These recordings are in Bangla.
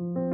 হ্যালো তোমরা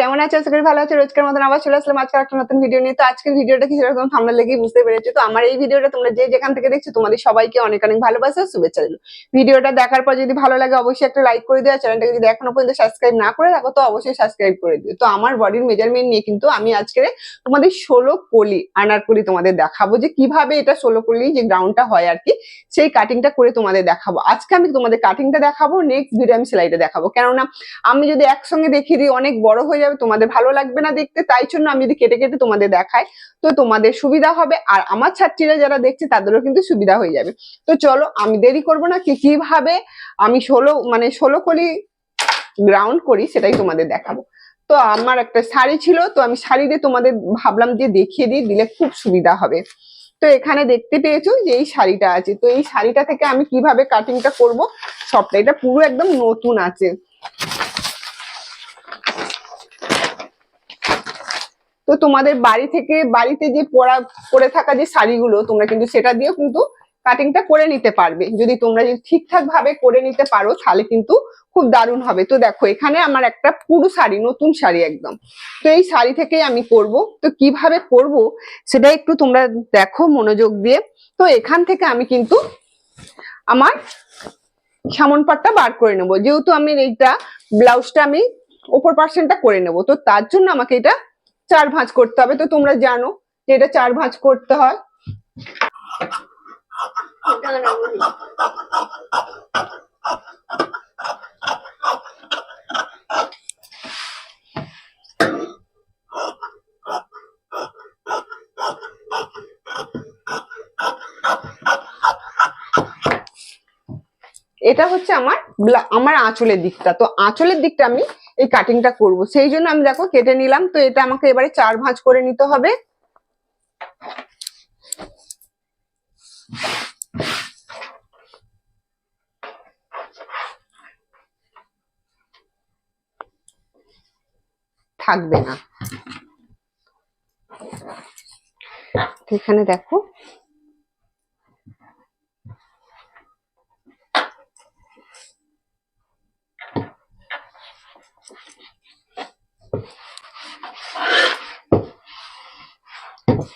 কেমন আছো? আজকে ভালো আছো। রোজকার মতন আবার চলে আসলাম আজকে একটা নতুন ভিডিও নিয়ে। তো আজকের ভিডিওটা কি সেরকম সামনে লেগেই বুঝতে পেরেছ? তো আমার এই ভিডিওটা তোমরা যে যেখান থেকে দেখছ, তোমাদের সবাইকে অনেক অনেক ভালোবাসা, শুভেচ্ছা দিল ভিডিওটা দেখার পর যদি ভালো লাগে, অবশ্যই একটা লাইক করে দিও। আর চ্যানেলটাকে যদি এখনও পর্যন্ত সাবস্ক্রাইব না করে থাকো, তো অবশ্যই সাবস্ক্রাইব করে দিও। তো আমার বডির মেজারমেন্ট নিয়ে কিন্তু আমি আজকে তোমাদের ষোলো কলি আনারকলি তোমাদের দেখাবো যে কীভাবে এটা ষোলো কলি যে গ্রাউন্ডটা হয় আর কি, সেই কাটিংটা করে তোমাদের দেখাবো। আজকে আমি তোমাদের কাটিংটা দেখাবো নেক্সট ভিডিও আমি সেলাইটা দেখাবো। কেননা আমি যদি একসঙ্গে দেখিয়ে দিই, অনেক বড় হয়ে যাবে, তোমাদের ভালো লাগবে না দেখতে, তাই জন্য আমি যদি কেটে কেটে তোমাদের দেখাই, তো তোমাদের সুবিধা হবে। আর আমার ছাত্রীরা যারা দেখছে, তাদেরও কিন্তু সুবিধা হয়ে যাবে। তো চলো, আমি দেরি করব না, কি, কীভাবে আমি ষোলো মানে ষোলো কলি গ্রাউন্ড করি, সেটাই তোমাদের দেখাবো। তো আমার একটা শাড়ি ছিল, তো আমি শাড়ি দিয়ে তোমাদের ভাবলাম যে দেখিয়ে দিই, দিলে খুব সুবিধা হবে। তো এখানে দেখতে পেয়েছ যে এই শাড়িটা আছে। তো এই শাড়িটা থেকে আমি কীভাবে কাটিংটা করব, সবটা, এটা পুরো একদম নতুন আছে। তো তোমাদের বাড়ি থেকে, বাড়িতে যে পরা পরে থাকা যে শাড়িগুলো, তোমরা কিন্তু সেটা দিয়েও কিন্তু কাটিংটা করে নিতে পারবে। যদি তোমরা যদি ঠিকঠাক ভাবে করে নিতে পারো, তাহলে কিন্তু খুব দারুণ হবে। তো দেখো, এখানে আমার একটা পুরো শাড়ি, নতুন শাড়ি একদম। তো এই শাড়ি থেকেই আমি করব তো কীভাবে করব সেটা একটু তোমরা দেখো মনোযোগ দিয়ে। তো এখান থেকে আমি কিন্তু আমার সামন পাটটা বার করে নেব। যেহেতু আমি এইটা, ব্লাউজটা আমি ওপর পার্সেন্টটা করে নেব। তো তার জন্য আমাকে এটা চার ভাঁজ করতে হবে তো তোমরা জানো যে এটা চার ভাঁজ করতে হয়। এটা হচ্ছে আমার আমার আঁচলের দিকটা। তো আঁচলের দিকটা আমি এই কাটিংটা করব। সেই জন্য আমি দেখো কেটে নিলাম। তো এটা আমাকে এবারে চার ভাঁজ করে নিতে হবে। থাকবে না। এখানে দেখো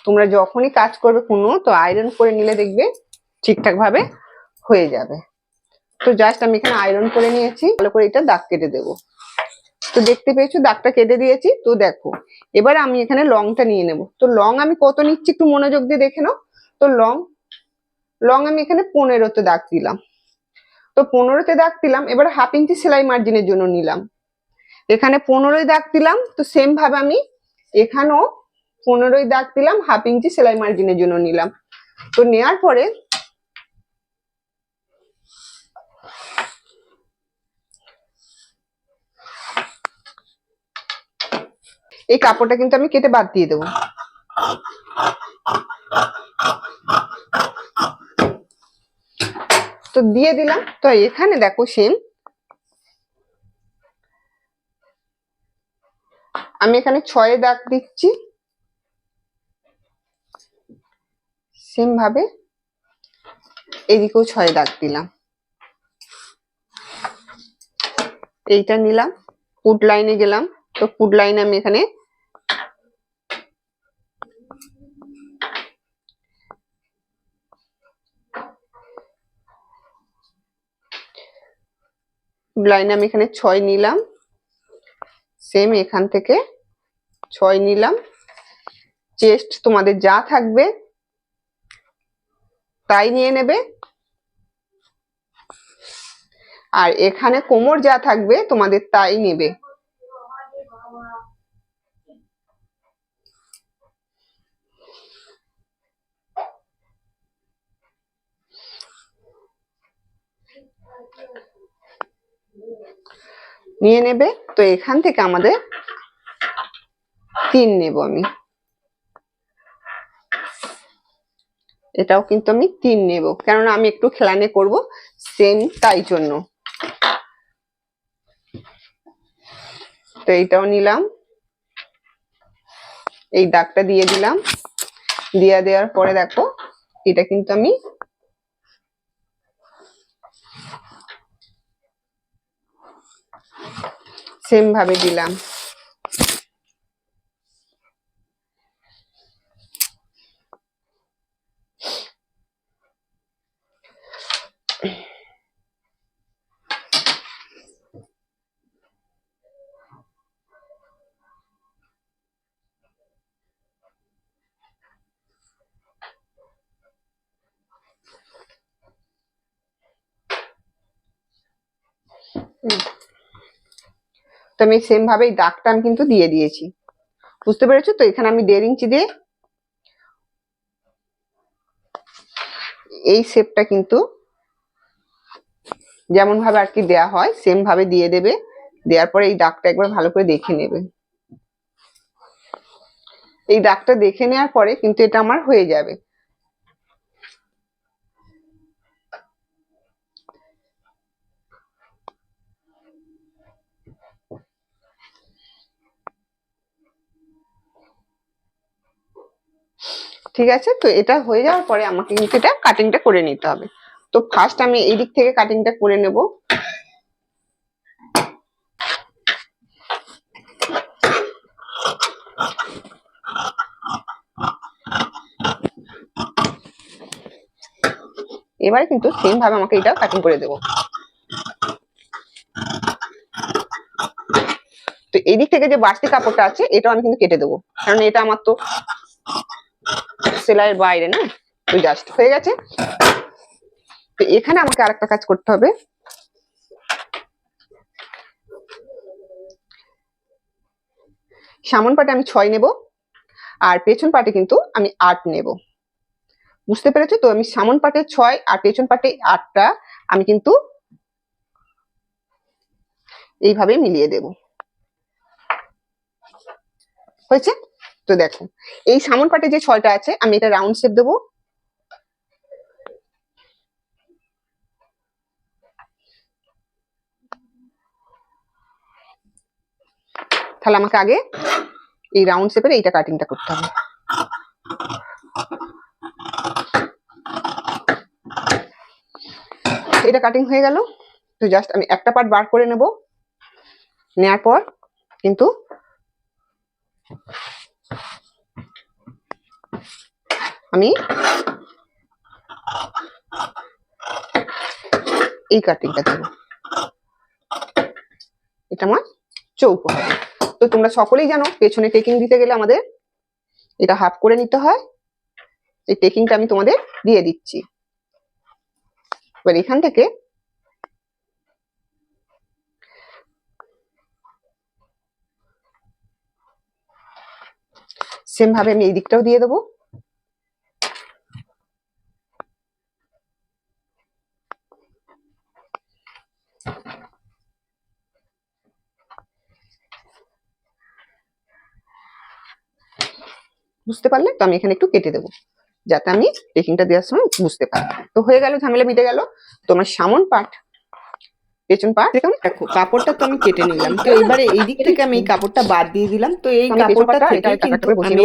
তোমরা যখনই কাজ করবে কোনো, তো আয়রন করে নিলে দেখবে ঠিকঠাক ভাবে হয়ে যাবে। তো জাস্ট আমি এখানে আয়রন করে নিয়েছি, ভালো করে এটা দাগ কেটে দেবো। তো দেখতে পেয়েছ, দাগটা কেটে দিয়েছি। তো দেখো, এবার আমি এখানে লংটা নিয়ে নেব। তো লং আমি কত নিচ্ছি একটু মনোযোগ দিয়ে দেখে নাও। তো লং লং আমি এখানে পনেরোতে দাগ দিলাম। তো পনেরোতে দাগ দিলাম, এবার হাফ ইঞ্চি সেলাই মার্জিনের জন্য নিলাম। এখানে পনেরোই দাগ দিলাম, তো সেম ভাবে আমি এখানেও পনেরোই দাগ দিলাম হাফ ইঞ্চি সেলাই মার্জিনের জন্য নিলাম। তো নেয়ার পরে এই কাপড়টা কিন্তু আমি কেটে বাদ দিয়ে দেবো। তো দিয়ে দিলাম। তো এখানে দেখো সেম আমি এখানে ছয়ে দাগ দিচ্ছি। সেম ভাবে এদিকেও ছয় দাগ দিলাম। এইটা নিলাম ফুট লাইনে গেলাম। তো ফুট লাইনে আমি এখানে লাইনে আমি এখানে ছয় নিলাম। সেম এখান থেকে ছয় নিলাম। চেস্ট তোমাদের যা থাকবে তাই নিয়ে নেবে। আর এখানে কোমর যা থাকবে, তোমাদের তাই নেবে। নিয়ে নেবে। তো এখান থেকে আমাদের তিন নেব আমি। এটাও কিন্তু আমি তিন নেব। কেননা আমি একটু খেলানে করব সেম তাই জন্য। তো এইটাও নিলাম। এই দাগটা দিয়ে দিলাম। দিয়ে দেওয়ার পরে দেখো, এটা কিন্তু আমি সেম ভাবে দিলাম। তো আমি সেম ভাবে এই দাগটা আমি কিন্তু দিয়ে দিয়েছি। বুঝতে পেরেছ? তো এখানে আমি দেড় ইঞ্চি দিয়ে এই শেপটা কিন্তু যেমন ভাবে আর কি দেয়া হয় সেম ভাবে দিয়ে দেবে। দেওয়ার পরে এই দাগটা একবার ভালো করে দেখে নেবে। এই দাগটা দেখে নেওয়ার পরে কিন্তু এটা আমার হয়ে যাবে। ঠিক আছে? তো এটা হয়ে যাওয়ার পরে আমাকে কিন্তু এটা কাটিংটা করে নিতে হবে। তো ফার্স্ট আমি এই দিক থেকে কাটিংটা করে নেব। এবারে কিন্তু সেম ভাবে আমাকে এটা কাটিং করে দেবো। তো এই দিক থেকে যে বাড়তি কাপড়টা আছে, এটাও আমি কিন্তু কেটে দেবো। কারণ এটা আমার তো সেলাইয়ের বাইরে না, তো জাস্ট হয়ে গেছে। তো এখানে আমাকে আরেকটা কাজ করতে হবে। সামন পাটে আমি ছয় নেব, আর পেছন পাটে কিন্তু আমি আট নেব। বুঝতে পেরেছ? তো আমি সামন পাটে ছয়, আর পেছন পাটে আটটা আমি কিন্তু এইভাবে মিলিয়ে দেব। হয়েছে? তো দেখো, এই সামন পাটে যে ছয়টা আছে, আমি এটা রাউন্ড শেপ দেবো। তাহলে আমাকে আগে এই রাউন্ড শেপের এইটা কাটিংটা করতে হবে। এটা কাটিং হয়ে গেল। তো জাস্ট আমি একটা পার্ট বার করে নেব। নেয়ার পর কিন্তু আমি এই কাটিংটা দেবো এটা আমার চৌকো হবে। তো তোমরা সকলেই জানো, পেছনে টেকিং দিতে গেলে আমাদের এটা হাফ করে নিতে হয়। এই টেকিংটা আমি তোমাদের দিয়ে দিচ্ছি। এবার এখান থেকে সেম ভাবে আমি এই দিকটাও দিয়ে দেবো। বুঝতে পারলে তো আমি এখানে একটু কেটে দেবো। যাতে আমি টেকিংটা দেওয়ার সময় বুঝতে পারি। তো হয়ে গেল, ঝামেলা মিটে গেল। তোমার সামন পাট পেছন পাট দেখো দেখো কাপড়টা তো আমি কেটে নিলাম। তো এবারে এই দিক থেকে আমি এই কাপড়টা বাদ দিয়ে দিলাম। তো এই কাপড়টা থেকে কিন্তু আমি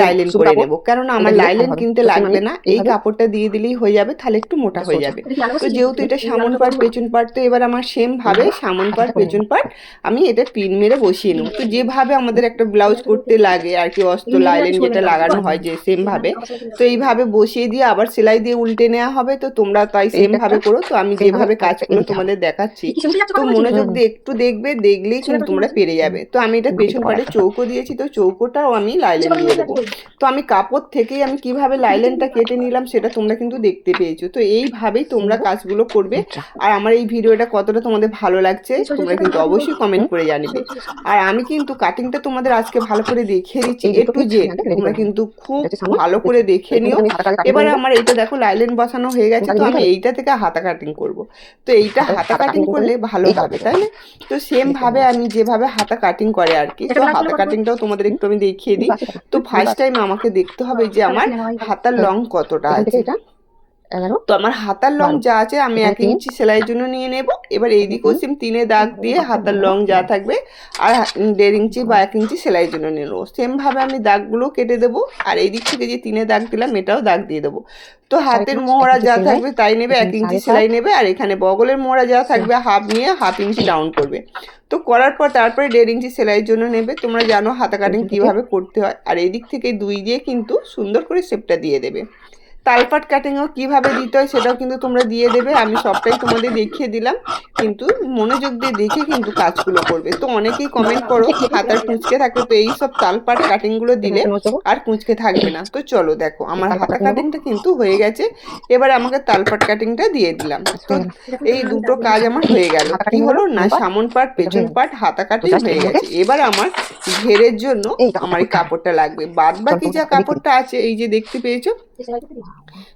লাইলেন করে। নেব। কারণ আমার লাইলেন কিনতে লাগবে না। এই কাপড়টা দিয়ে দিলেই হয়ে যাবে তাহলে একটু মোটা হয়ে যাবে। তো যেহেতু এটা সামন পাট পেছন পাট তো এবার আমার সেম ভাবে সামন পাট পেছন পাট আমি এটা পিন মেরে বসিয়ে নেব। তো যেভাবে আমাদের একটা ব্লাউজ করতে লাগে আর কি অস্ত্র লাইলেন যেটা লাগানো হয় যে সেম ভাবে। তো এইভাবে বসিয়ে দিয়ে আবার সেলাই দিয়ে উল্টে নেওয়া হবে। তো তোমরা তাই সেম ভাবে করো। তো আমি যেভাবে কাজ করো তোমাদের দেখাচ্ছি দেখাচ্ছি তো মনোযোগ দিয়ে একটু দেখবে দেখলেই কিন্তু তোমরা পেরে যাবে। তো আমি এটা পেছন পাটে চৌকো দিয়েছি তো চৌকোটাও আমি লাইলেন দিয়ে দেবো। তো আমি কাপড় থেকেই আমি কীভাবে লাইলেনটা কেটে নিলাম সেটা তোমরা কিন্তু দেখতে পেয়েছ। তো এইভাবেই তোমরা কাজগুলো করবে। আর আমার এই ভিডিওটা কতটা তোমাদের ভালো লাগছে তোমরা কিন্তু অবশ্যই কমেন্ট করে জানিবে। আর আমি কিন্তু কাটিংটা তোমাদের আজকে ভালো করে দেখিয়ে দিচ্ছি। এ টু জেড তোমরা কিন্তু খুব ভালো করে দেখে নিও। এবারে আমার এইটা দেখো লাইলেন বসানো হয়ে গেছে তো আমি এইটা থেকে হাতা কাটিং করব। তো এইটা হাতা কাটিং করলে ভালো হবে তাই না? তো সেম ভাবে আমি যেভাবে হাতা কাটিং করে আর কি তো হাতা কাটিংটাও তোমাদের একটু আমি দেখিয়ে দিই। তো ফার্স্ট টাইম আমাকে দেখতে হবে যে আমার হাতার লং কতটা আছে? তো আমার হাতার লং যা আছে আমি এক ইঞ্চি সেলাইয়ের জন্য নিয়ে নেব। এবার এইদিকেও সেম তিনে দাগ দিয়ে হাতার লং যা থাকবে আর দেড় ইঞ্চি বা এক ইঞ্চি সেলাইয়ের জন্য নিয়ে নেব। সেমভাবে আমি দাগগুলো কেটে দেবো আর এই দিক থেকে যে তিনে দাগ দিলাম এটাও দাগ দিয়ে দেবো। তো হাতের মোহরা যা থাকবে তাই নেবে এক ইঞ্চি সেলাই নেবে আর এখানে বগলের মোহরা যা থাকবে হাফ নিয়ে হাফ ইঞ্চি ডাউন করবে। তো করার পর তারপরে দেড় ইঞ্চি সেলাইয়ের জন্য নেবে। তোমরা জানো হাতা কাটিং কীভাবে করতে হয়। আর এই দিক থেকে দুই দিয়ে কিন্তু সুন্দর করে শেপটা দিয়ে দেবে। তালপাট কাটিংও কীভাবে দিতে হয় সেটাও কিন্তু তোমরা দিয়ে দেবে আমি সবটাই তোমাদের দেখিয়ে দিলাম কিন্তু মনোযোগ দিয়ে দেখে কিন্তু কাজগুলো করবে তো অনেকেই কমেন্ট করো হাতার কুঁচকে থাকে তো এই সব তালপাট কাটিংগুলো দিলে আর কুঁচকে থাকবে না তো চলো দেখো আমার হাতা কাটিংটা কিন্তু হয়ে গেছে এবার আমাকে তালপাট কাটিংটা দিয়ে দিলাম তো এই দুটো কাজ আমার হয়ে গেল কি হলো না সামন পাট পেছন পাট হাতা কাটিং হয়ে গেছে এবার আমার ঘেরের জন্য আমার এই কাপড়টা লাগবে বাদ বাকি যা কাপড়টা আছে এই যে দেখতে পেয়েছ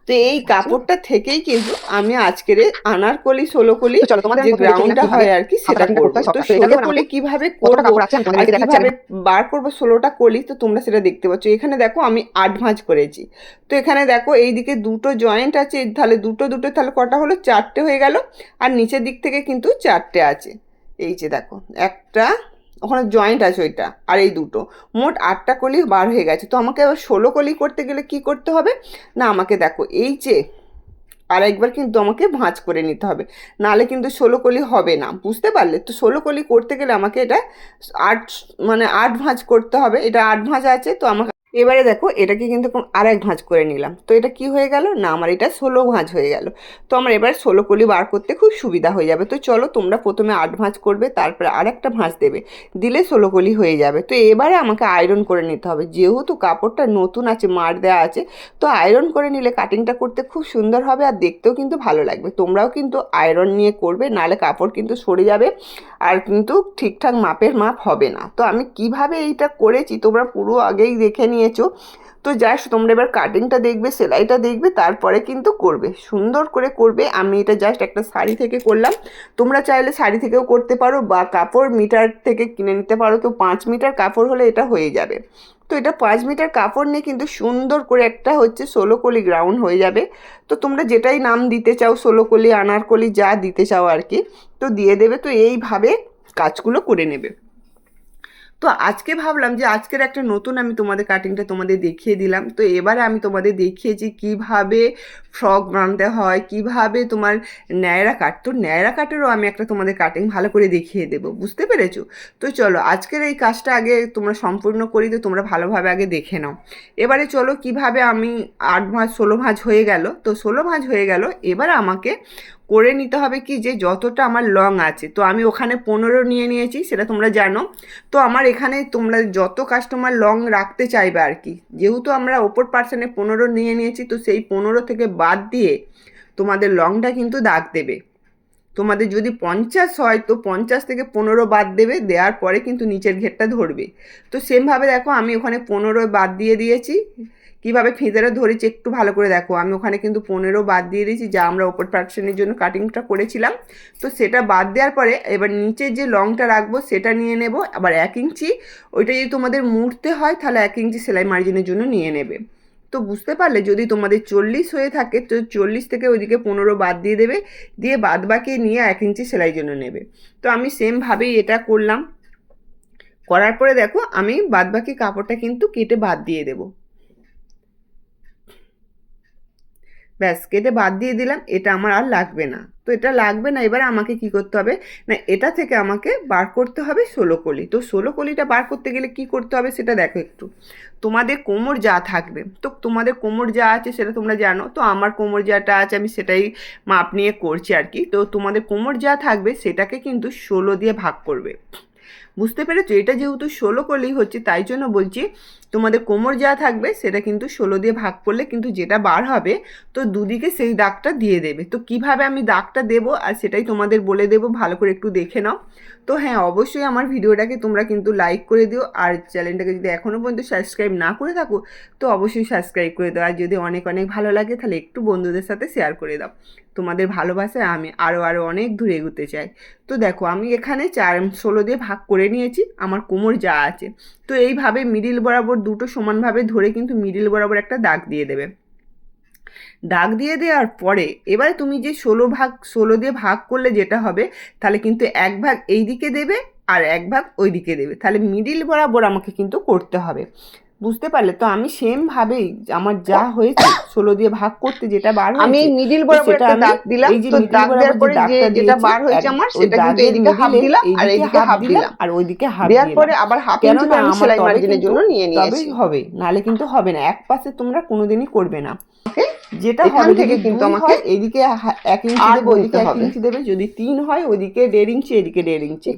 তো এই কাপড়টা থেকেই কিন্তু আমি আজকের আনারকলি ষোলো কলি চলো, তোমাদের যে গ্রাউন্ডটা হয় আর কি সেটা করব। তো ষোলো কলি কীভাবে করব? কীভাবে বার করব ষোলোটা কলি তো তোমরা সেটা দেখতে পাচ্ছ। এখানে দেখো আমি আট ভাঁজ করেছি। তো এখানে দেখো এইদিকে দুটো জয়েন্ট আছে তাহলে দুটো দুটো তাহলে কটা হলো? চারটে হয়ে গেল। আর নিচের দিক থেকে কিন্তু চারটে আছে। এই যে দেখো একটা ওখানে জয়েন্ট আছে ওইটা, আর এই দুটো। মোট আটটা কলি বার হয়ে গেছে। তো আমাকে আবার ষোলো কলি করতে গেলে কি করতে হবে? না, আমাকে দেখো, এই যে আর একবার কিন্তু আমাকে ভাঁজ করে নিতে হবে। নালে কিন্তু ষোলো কলি হবে না, বুঝতে পারলে? তো ষোলো কলি করতে গেলে আমাকে এটা আট মানে আট ভাঁজ করতে হবে। এটা আট ভাঁজ আছে, তো আমাকে এবারে দেখো এটাকে কিন্তু আর এক ভাঁজ করে নিলাম। তো এটা কি হয়ে গেল? না, আমার এটা ষোলো ভাঁজ হয়ে গেল। তো আমার এবার ষোলো কলি বার করতে খুব সুবিধা হয়ে যাবে। তো চলো তোমরা প্রথমে আট ভাঁজ করবে, তারপরে আর একটা ভাঁজ দেবে। দিলে ষোলো কলি হয়ে যাবে। তো এবারে আমাকে আয়রন করে নিতে হবে। যেহেতু কাপড়টা নতুন আছে, মার দেওয়া আছে, তো আয়রন করে নিলে কাটিংটা করতে খুব সুন্দর হবে আর দেখতেও কিন্তু ভালো লাগবে। তোমরাও কিন্তু আয়রন নিয়ে করবে, নাহলে কাপড় কিন্তু সরে যাবে আর কিন্তু ঠিকঠাক মাপের মাপ হবে না। তো আমি কীভাবে এইটা করেছি, তোমরা পুরো আগেই দেখে নিয়েছো তো জাস্ট তোমরা এবার কাটিংটা দেখবে, সেলাইটা দেখবে, তারপরে কিন্তু করবে। সুন্দর করে করবে। আমি এটা জাস্ট একটা শাড়ি থেকে করলাম। তোমরা চাইলে শাড়ি থেকেও করতে পারো বা কাপড় মিটার থেকে কিনে নিতে পারো। তো পাঁচ মিটার কাপড় হলে এটা হয়ে যাবে। তো এটা পাঁচ মিটার কাপড় নিয়ে কিন্তু সুন্দর করে একটা হচ্ছে ষোলো কলি গ্রাউন্ড হয়ে যাবে। তো তোমরা যেটাই নাম দিতে চাও ষোলো কলি আনারকলি, যা দিতে চাও আর কি, তো দিয়ে দেবে। তো এইভাবে কাজগুলো করে নেবে। তো আজকে ভাবলাম যে আজকের একটা নতুন আমি তোমাদের কাটিংটা তোমাদের দেখিয়ে দিলাম। তো এবারে আমি তোমাদের দেখিয়েছি কীভাবে ফ্রক বানাতে হয়, কীভাবে তোমার ন্যায়রা কাট তো ন্যায়রা কাটেরও আমি একটা তোমাদের কাটিং ভালো করে দেখিয়ে দেবো, বুঝতে পেরেছ? তো চলো আজকের এই কাজটা আগে তোমরা সম্পূর্ণ করি, তো তোমরা ভালোভাবে আগে দেখে নাও। এবারে চলো কীভাবে আমি আট ভাঁজ, ষোলো ভাঁজ হয়ে গেল। তো ষোলো ভাঁজ হয়ে গেল, এবার আমাকে করে নিতে হবে কি যে যতটা আমার লং আছে। তো আমি ওখানে পনেরো নিয়ে নিয়েছি, সেটা তোমরা জানো। তো আমার এখানে তোমরা যত কাস্টমার লং রাখতে চাইবে আর কি, যেহেতু আমরা ওপর পার্সেন্টে পনেরো নিয়ে নিয়েছি, তো সেই পনেরো থেকে বাদ দিয়ে তোমাদের লংটা কিন্তু দাগ দেবে। তোমাদের যদি পঞ্চাশ হয়, তো পঞ্চাশ থেকে পনেরো বাদ দেবে, দেওয়ার পরে কিন্তু নিচের ঘেরটা ধরবে। তো সেমভাবে দেখো, আমি ওখানে পনেরো বাদ দিয়ে দিয়েছি। কীভাবে ফিতাটা ধরেছি একটু ভালো করে দেখো। আমি ওখানে কিন্তু পনেরো বাদ দিয়ে দিয়েছি, যা আমরা ওপর পার্সেন্টের জন্য কাটিংটা করেছিলাম। তো সেটা বাদ দেওয়ার পরে এবার নিচে যে লংটা রাখব সেটা নিয়ে নেব। আবার এক ইঞ্চি ওইটা যদি তোমাদের মুড়তে হয় তাহলে এক ইঞ্চি সেলাই মার্জিনের জন্য নিয়ে নেবে। তো বুঝতে পারলে যদি তোমাদের চল্লিশ হয়ে থাকে তো চল্লিশ থেকে ওইদিকে পনেরো বাদ দিয়ে দেবে, দিয়ে বাদ বাকি নিয়ে এক ইঞ্চি সেলাই জন্য নেবে। তো আমি সেমভাবেই এটা করলাম। করার পরে দেখো আমি বাদ বাকি কাপড়টা কিন্তু কেটে বাদ দিয়ে দেবো। ব্যাস, কেটে বাদ দিয়ে দিলাম, এটা আমার আর লাগবে না। তো এটা লাগবে না, এবার আমাকে কি করতে হবে? না, এটা থেকে আমাকে বার করতে হবে ষোলো কলি। তো ষোলো কলিটা বার করতে গেলে কি করতে হবে সেটা দেখো একটু। তোমাদের কোমর যা থাকবে, তো তোমাদের কোমর যা আছে সেটা তোমরা জানো, তো আমার কোমর যাটা আছে আমি সেটাই মাপ নিয়ে করছি আর কি। তো তোমাদের কোমর যা থাকবে সেটাকে কিন্তু ষোলো দিয়ে ভাগ করবে। বুঝতে পেরেছ? এটা যেহেতু ষোলো কলি হচ্ছে, তাই জন্য বলছি তোমাদের কোমর যা থাকবে সেটা কিন্তু ষোলো দিয়ে ভাগ করলে কিন্তু যেটা বার হবে, তো দুদিকে সেই দাগটা দিয়ে দেবে। তো কীভাবে আমি দাগটা দেবো আর সেটাই তোমাদের বলে দেবো, ভালো করে একটু দেখে নাও। তো হ্যাঁ অবশ্যই আমার ভিডিওটাকে তোমরা কিন্তু লাইক করে দিও আর চ্যানেলটাকে যদি এখনও পর্যন্ত সাবস্ক্রাইব না করে থাকো, তো অবশ্যই সাবস্ক্রাইব করে দাও। আর যদি অনেক অনেক ভালো লাগে তাহলে একটু বন্ধুদের সাথে শেয়ার করে দাও। তোমাদের ভালোবাসায় আমি আরও আরও অনেক দূরে এগোতে চাই। তো দেখো, আমি এখানে চার, ষোলো দিয়ে ভাগ করে নিয়েছি, আমার কোমর যা আছে। তো এইভাবে মিডিল বরাবর দুটো সমানভাবে ধরে কিন্তু মিডিল বরাবর একটা দাগ দিয়ে দেবে। দাগ দিয়ে দেওয়ার পরে এবারে তুমি যে ষোলো ভাগ, ষোলো দিয়ে ভাগ করলে যেটা হবে, তাহলে কিন্তু এক ভাগ এই দিকে দেবে আর এক ভাগ ওই দিকে দেবে। তাহলে মিডিল বরাবর আমাকে কিন্তু করতে হবে। বুঝতে পারলে তো আমি সেম ভাবেই আমার যা হয়েছে ষোলো দিয়ে ভাগ করতে যেটা বার আমি মিডিল বরাবর একটা দাগ দিলাম যে তো দাগ দেওয়ার পরে যে যেটা বার হয়েছে আমার সেটা কিন্তু এদিকে এইদিকে হাফ দিলাম আর এইদিকে হাফ দিলাম। আর ওইদিকে হাফ দেওয়ার পরে আবার হাফ কেন ইঞ্চি না আমি সেলাই মার্জিনের জন্য নিয়ে নিয়েছি তবেই হবে নালে কিন্তু হবে না এক পাশে তোমরা কোনোদিনই করবে না। যেটা হবে থেকে কিন্তু আমাকে এদিকে এক ইঞ্চি দেবে ওইদিকে এক। ইঞ্চি দেবে যদি তিন হয় ওইদিকে দেড় ইঞ্চি এদিকে দেড় ইঞ্চি।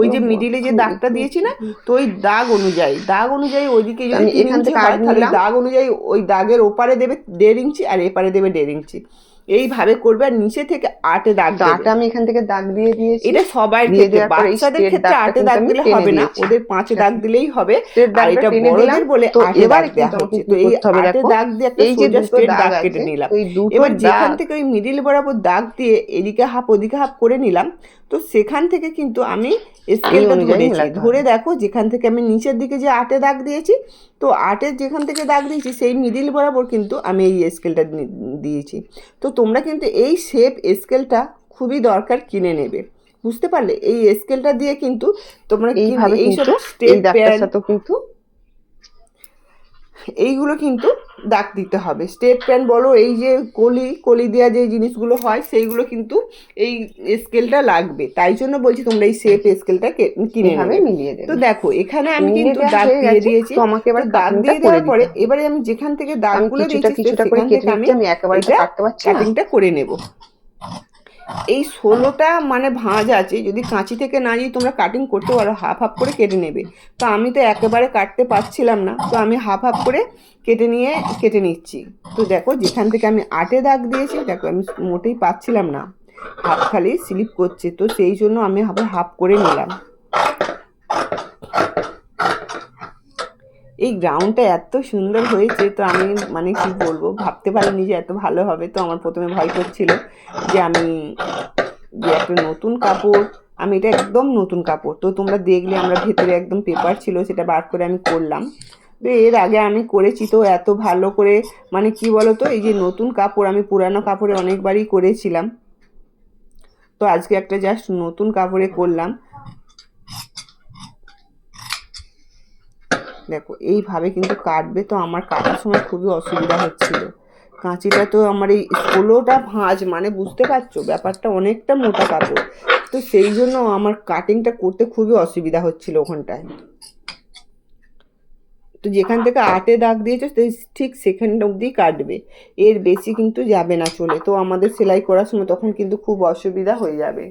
ওই যে মিডিলে যে দাগটা দিয়েছি না তো ওই দাগ অনুযায়ী দাগ অনুযায়ী ওইদিকে যদি তিন এখান ইঞ্চি হয় তাহলে দাগ অনুযায়ী ওই দাগের ওপারে দেবে দেড় ইঞ্চি আর এপারে দেবে দেড় ইঞ্চি। এইভাবে করবে আর নিচে থেকে আটে দাগ আটা আমি এখান থেকে দাগ দিয়ে দিয়েছি। এটা সবাই ক্ষেত্রে বাচ্চাদের ক্ষেত্রে আটে দাগ দিলে হবে না। ওদের পাঁচে দাগ দিলেই হবে। আর এটা বড়দের বলে আটে দাগ দেওয়া কিন্তু হচ্ছে তো এই আটে দাগ দিয়ে একটা সোজা স্ট্রেট দাগ কেটে নিলাম। এবার যেখান থেকে ওই মিডিল বরাবর দাগ দিয়ে এদিকে হাফ ওদিকে হাফ করে নিলাম তো সেখান থেকে কিন্তু আমি স্কেলটা ধরেছি ধরে দেখো যেখান থেকে আমি নিচের দিকে যে আটে দাগ দিয়েছি তো আর্টের যেখান থেকে দাগ দিয়েছি সেই মিডিল বরাবর কিন্তু আমি এই স্কেলটা দিয়েছি। তো তোমরা কিন্তু এই শেপ স্কেলটা খুবই দরকার কিনে নেবে। বুঝতে পারলে? এই স্কেলটা দিয়ে কিন্তু তোমরা এইভাবে এইসব স্টেপ কিন্তু এইগুলো কিন্তু দাগ দিতে হবে। স্টেট প্যান বলো এই যে কলি কলি দেওয়া যে জিনিসগুলো হয় সেইগুলো কিন্তু এই স্কেলটা লাগবে। তাই জন্য বলছি তোমরা এই শেপ স্কেলটা কিনে নেবে। মিলিয়ে দেবে। তো দেখো এখানে আমি কিন্তু দাগ দিয়ে দিয়েছি। তো আমাকে এবার দাগ দিয়ে দেওয়ার পরে এবারে আমি যেখান থেকে দাগগুলো দিয়েছি তো কিছুটা করে সেখান কেটে থেকে আমি একেবারে কাটতে পারছি কাটিংটা করে নেব। এই ষোলোটা মানে ভাঁজ আছে, যদি কাঁচি থেকে না যদি তোমরা কাটিং করতে পারো হাফ হাফ করে কেটে নেবে। তো আমি তো একেবারে কাটতে পারছিলাম না, তো আমি হাফ হাফ করে কেটে নিয়ে, কেটে নিচ্ছি। তো দেখো, যেখান থেকে আমি আটে দাগ দিয়েছি, দেখো আমি মোটেই পাচ্ছিলাম না। হাফ খালি স্লিপ করছে, তো সেই জন্য আমি আবার হাফ করে নিলাম। এই গ্রাউন্ডটা এত সুন্দর হয়েছে তো আমি মানে কি বলব, ভাবতে পারিনি যে এত ভালো হবে। তো আমার প্রথমে ভয় করছিল যে আমি যে একটা নতুন কাপড়, আমি এটা একদম নতুন কাপড়। তো তোমরা দেখলে আমরা ভেতরে একদম পেপার ছিল, সেটা বার করে আমি করলাম। তো এর আগে আমি করেছি তো এত ভালো করে মানে কি বলো তো এই যে নতুন কাপড়, আমি পুরানো কাপড়ে অনেকবারই করেছিলাম। তো আজকে একটা জাস্ট নতুন কাপড়ে করলাম। দেখো, এইভাবে কিন্তু কাটবে তো আমার কাটার সময় খুবই অসুবিধা হচ্ছিল। কাঁচিটা তো আমার এই ষোলোটা ভাঁজ মানে বুঝতে পারছ, ব্যাপারটা অনেকটা মোটা কাপড়। তো সেই জন্য আমার কাটিংটা করতে খুবই অসুবিধা হচ্ছিল ওখানটায়। তো যেখান থেকে আটে দাগ দিয়েছ ঠিক সেখান অবধি কাটবে। এর বেশি কিন্তু যাবে না চলে। তো আমাদের সেলাই করার সময় তখন কিন্তু খুব অসুবিধা হয়ে যাবে।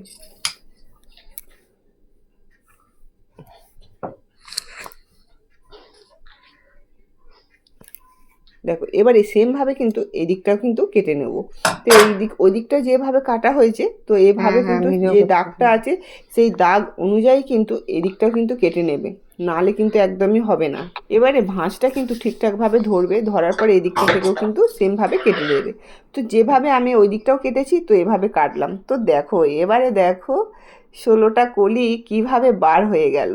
দেখো এবারে সেমভাবে কিন্তু এদিকটাও কিন্তু কেটে নেব। তো এই দিক ওই দিকটা যেভাবে কাটা হয়েছে তো এভাবে হ্যাঁ, হ্যাঁ, কিন্তু যে দাগটা আছে সেই দাগ অনুযায়ী কিন্তু এদিকটাও কিন্তু কেটে নেবে। নালে কিন্তু একদমই হবে না। এবারে ভাঁজটা কিন্তু ঠিকঠাকভাবে ধরবে ধরার পরে এই দিকটা থেকেও কিন্তু সেমভাবে কেটে দেবে। তো যেভাবে আমি ওই দিকটাও কেটেছি তো এভাবে কাটলাম। তো দেখো এবারে দেখো ষোলোটা কলি কীভাবে বার হয়ে গেল।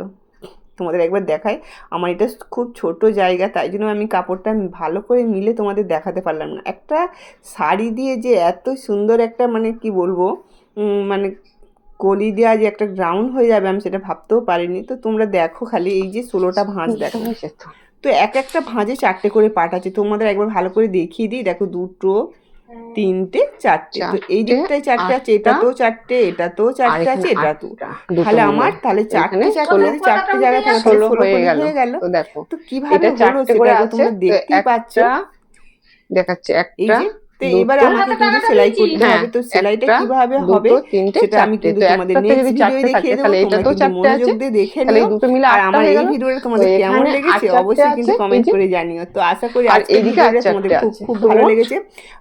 তোমাদের একবার দেখাই। আমার এটা খুব ছোট জায়গা তাই জন্য আমি কাপড়টা ভালো করে মিলে তোমাদের দেখাতে পারলাম না। একটা শাড়ি দিয়ে যে এত সুন্দর একটা মানে কি বলব মানে কলি দেওয়া যে একটা গ্রাউন্ড হয়ে যাবে আমি সেটা ভাবতেও পারিনি। তো তোমরা দেখো খালি এই যে ষোলোটা ভাঁজ দেখো। তো। এক একটা ভাঁজে চারটে করে পাট আছে। তোমাদের একবার ভালো করে দেখিয়ে দিই। দেখো দুটো তিনটে চারটে। তো এই দিকটাই দিকটায় চারটে আছে এটা তো চারটে এটা তো চারটে আছে এটা তো তাহলে আমার তাহলে চারটে চারটে যদি চারটে জায়গা থাকে ষোলো হয়ে গেল। হয়ে গেল। তো দেখো তো কীভাবে এটা হলো চারটে করে সেটা আছে তোমরা দেখতেই পাচ্ছ। দেখাচ্ছে একটা তো এবারে আমাকে কিন্তু সেলাই করতে হ্যাঁ, হবে। তো সেলাইটা কীভাবে হবে দুটো সেটা আমি কিন্তু তো তোমাদের একটাতে নেক্সট ভিডিও দেখিয়ে দেবো তোমরা এটাতেও কিন্তু চারটে আছে। মনোযোগ দিয়ে দেখে নিও। আর আমার এই ভিডিওটা তোমাদের কেমন লেগেছে অবশ্যই কিন্তু কমেন্ট করে জানিও। তো আশা করি ভিডিওটা তোমাদের খুব খুব ভালো লেগেছে।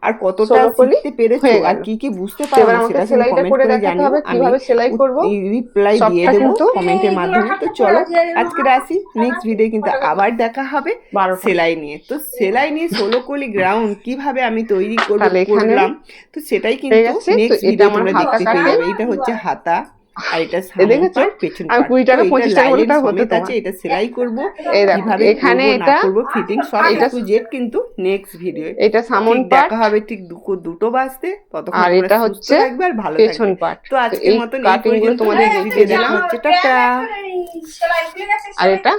আর কতটা শিখতে পেরেছ আর কি কি বুঝতে সেটা কিন্তু কমেন্ট করে জানিও। কীভাবে সেলাই করব। রিপ্লাই দিয়ে দেবো কমেন্টের মাধ্যমে। তো চলো আজকে আসি নেক্সট ভিডিও কিন্তু আবার দেখা হবে সেলাই নিয়ে তো সেলাই নিয়ে ষোলো কলি গ্রাউন্ড কীভাবে আমি তৈরি করব করলাম। তো সেটাই কিন্তু নেক্সট ভিডিও তোমরা দেখতে পেয়ে। যাবে। এটা হচ্ছে হাতা আর এটা এ সামনের পেছন আমি 20 টাকা, 25 টাকা লাইলের বলতে হতো সমেত তোমার। আছে এটা সেলাই করব। কীভাবে এখানে করব এটা করব ফিটিং সব এটা- একটু জেড কিন্তু নেক্সট ভিডিও এটা সামন দেখা হবে ঠিক দুটো দুটো বাজতে ততক্ষণ আর এটা হচ্ছে থাকবে আর ভালো পেছন থাকবে। পার্ট তো আজকের মতন এই পর্যন্ত তোমাদের next দেখিয়ে video দেখা দিলাম হচ্ছে টাটা। আর এটা?